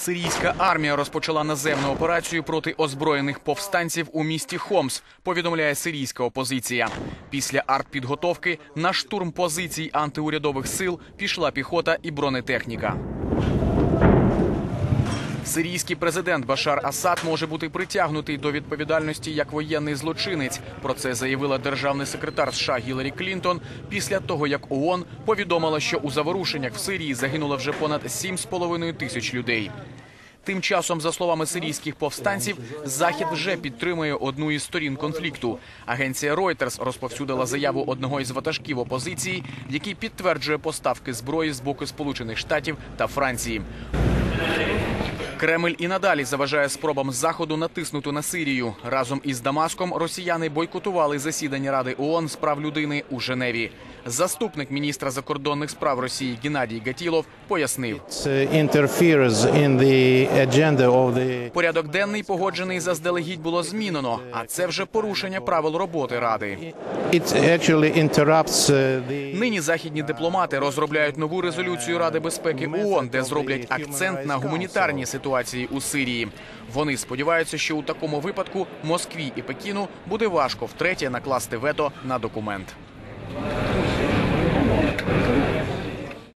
Сирійська армія розпочала наземну операцію проти озброєних повстанців у місті Хомс. Повідомляє сирійська опозиція. Після артпідготовки на штурм позицій антиурядових сил пішла піхота і бронетехніка. Сирійський президент Башар Асад може бути притягнутий до відповідальності як воєнний злочинець. Про це заявила державний секретар США Гіларі Клінтон після того, як ООН повідомила, що у заворушеннях в Сирії загинуло вже понад 7,5 тисяч людей. Тим часом, за словами сирійських повстанців, захід вже підтримує одну із сторін конфлікту. Агенція Reuters розповсюдила заяву одного із ватажків опозиції, який підтверджує поставки зброї з боку Сполучених Штатів та Франції. Кремль і надалі заважає спробам заходу натиснути на Сирію. Разом із Дамаском росіяни бойкотували засідання Ради ООН з прав людини у Женеві. Заступник міністра закордонних справ Росії Геннадій Гатілов пояснив. Uh, Порядок денний погоджений заздалегідь було змінено, а це вже порушення правил роботи ради. uh, Нині західні дипломати розробляють нову резолюцію Ради безпеки ООН, де зроблять акцент на гуманітарній ситуації у Сирії. Вони сподіваються, що у такому випадку Москві і Пекіну буде важко втретє накласти вето на документ.